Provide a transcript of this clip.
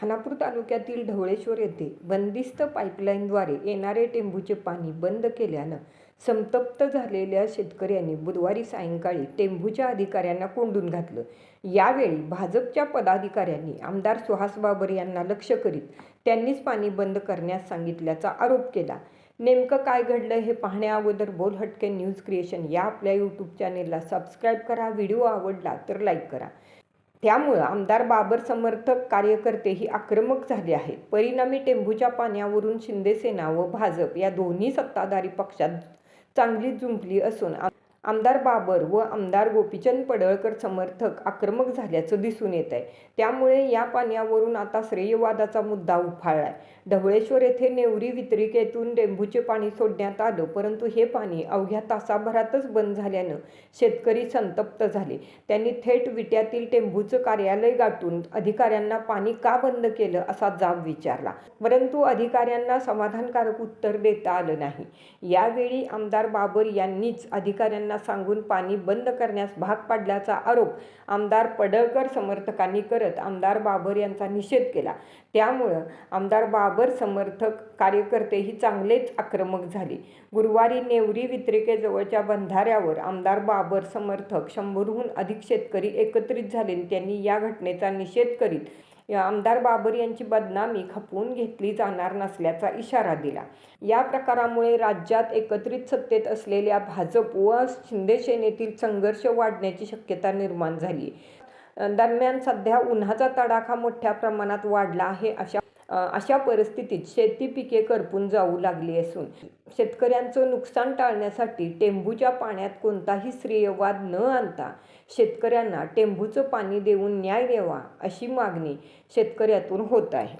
खानापूर तालुक्यातील ढवळेश्वर येथे बंदिस्त पाईपलाईनद्वारे येणारे टेंबूचे पाणी बंद केल्यानं संतप्त झालेल्या शेतकऱ्यांनी बुधवारी सायंकाळी टेंभूच्या अधिकाऱ्यांना कोंडून घातलं. यावेळी भाजपच्या पदाधिकाऱ्यांनी आमदार सुहास बाबर यांना लक्ष करीत त्यांनीच पाणी बंद करण्यास सांगितल्याचा आरोप केला. नेमकं काय घडलं हे पाहण्या अगोदर बोल हटके न्यूज क्रिएशन या आपल्या यूट्यूब चॅनेलला सबस्क्राईब करा. व्हिडिओ आवडला तर लाईक करा. त्यामुळं आमदार बाबर समर्थक कार्यकर्तेही आक्रमक झाले आहेत. परिणामी टेंभूच्या पाण्यावरून शिंदेसेना व भाजप या दोन्ही सत्ताधारी पक्षात चांगली जुंपली असून आमदार बाबर व आमदार गोपीचंद पडळकर समर्थक आक्रमक झाल्याचं दिसून येत आहे त्यामुळे या पाण्यावरून आता श्रेयवादाचा मुद्दा उफाळलाय. ढवळेश्वर येथे नेवरी वितरिकेतून टेंभूचे पाणी सोडण्यात आलं परंतु हे पाणी अवघ्या तासाभरातच बंद झाल्यानं शेतकरी संतप्त झाले. त्यांनी थेट विट्यातील टेंभूचं कार्यालय गाठून अधिकाऱ्यांना पाणी का बंद केलं असा जाब विचारला. परंतु अधिकाऱ्यांना समाधानकारक उत्तर देता आलं नाही. यावेळी आमदार बाबर यांनीच अधिकाऱ्यांना सांगून पाणी बंद करण्यास भाग पाडल्याचा आरोप आमदार पडळकर समर्थकांनी करत आमदार बाबर यांचा निषेध केला. त्यामुळं आमदार बाबर समर्थक कार्यकर्तेही चांगलेच आक्रमक झाले. गुरुवारी नेवरी वितरिकेजवळच्या बंधाऱ्यावर आमदार बाबर समर्थक शंभरहून अधिक शेतकरी एकत्रित झाले आणि त्यांनी या घटनेचा निषेध करीत आमदार बाबर यांची बदनामी खपवून घेतली जाणार नसल्याचा इशारा दिला. या प्रकारामुळे राज्यात एकत्रित सत्तेत असलेल्या भाजप व शिंदेसेनेतील संघर्ष वाढण्याची शक्यता निर्माण झाली. दरम्यान सध्या उन्हाचा तडाखा मोठ्या प्रमाणात वाढला आहे अशा अशा परिस्थितीत शेती पिके करपून जाऊ लागली असून शेतकऱ्यांचं नुकसान टाळण्यासाठी टेंभूच्या पाण्यात कोणताही श्रेयवाद न आणता शेतकऱ्यांना टेंभूचं पाणी देऊन न्याय द्यावा अशी मागणी शेतकऱ्यातून होत आहे.